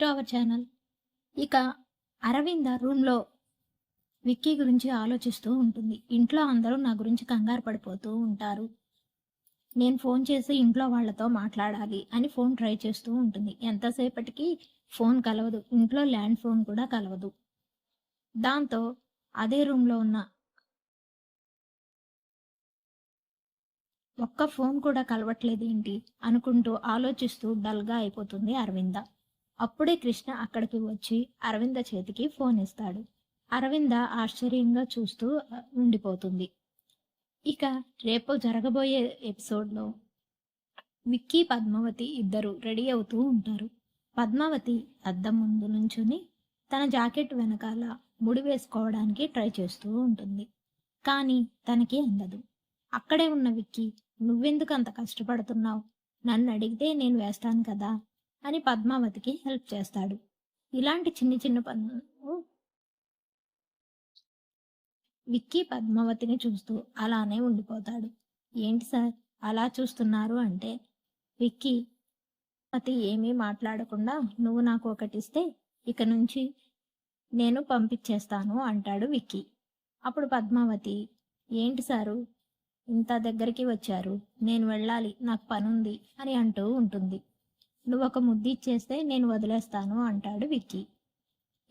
To our channel ఇక అరవింద రూమ్లో విక్కీ గురించి ఆలోచిస్తూ ఉంటుంది. ఇంట్లో అందరూ నా గురించి కంగారు పడిపోతూ ఉంటారు. నేను ఫోన్ చేసి ఇంట్లో వాళ్ళతో మాట్లాడాలి అని ఫోన్ ట్రై చేస్తూ ఉంటుంది. ఎంతసేపటికి ఫోన్ కలవదు. ఇంట్లో ల్యాండ్ ఫోన్ కూడా కలవదు. దాంతో అదే రూమ్లో ఉన్న ఒక్క ఫోన్ కూడా కలవట్లేదు ఏంటి? అనుకుంటూ ఆలోచిస్తూ డల్గా అయిపోతుంది అరవింద. అప్పుడే కృష్ణ అక్కడికి వచ్చి అరవింద చేతికి ఫోన్ ఇస్తాడు. అరవింద ఆశ్చర్యంగా చూస్తూ ఉండిపోతుంది. ఇక రేపు జరగబోయే ఎపిసోడ్లో విక్కీ పద్మావతి ఇద్దరు రెడీ అవుతూ ఉంటారు. పద్మావతి అద్దం ముందు నుంచుని తన జాకెట్ వెనకాల ముడి వేసుకోవడానికి ట్రై చేస్తూ ఉంటుంది. కానీ తనకి అందదు. అక్కడే ఉన్న విక్కీ నువ్వెందుకు అంత కష్టపడుతున్నావు? నన్ను అడిగితే నేను వేస్తాను కదా. అని పద్మావతికి హెల్ప్ చేస్తాడు. ఇలాంటి చిన్న చిన్న పనులు విక్కీ పద్మావతిని చూస్తూ అలానే ఉండిపోతాడు. ఏంటి సార్? అలా చూస్తున్నారు అంటే విక్కీ అతి ఏమీ మాట్లాడకుండా నువ్వు నాకు ఒకటిస్తే ఇక నుంచి నేను పంపించేస్తాను అంటాడు విక్కీ. అప్పుడు పద్మావతి ఏంటి సారు? ఇంత దగ్గరికి వచ్చారు. నేను వెళ్ళాలి. నాకు పనుంది అని అంటూ ఉంటుంది. నువ్వు ఒక ముద్దిచ్చేస్తే నేను వదిలేస్తాను అంటాడు విక్కీ.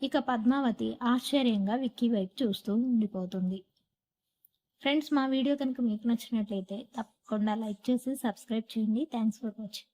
ఇక పద్మావతి ఆశ్చర్యంగా విక్కీ వైపు చూస్తూ ఉండిపోతుంది. ఫ్రెండ్స్ మా వీడియో కనుక మీకు నచ్చినట్లయితే తప్పకుండా లైక్ చేసి సబ్స్క్రైబ్ చేయండి. Thanks for watching.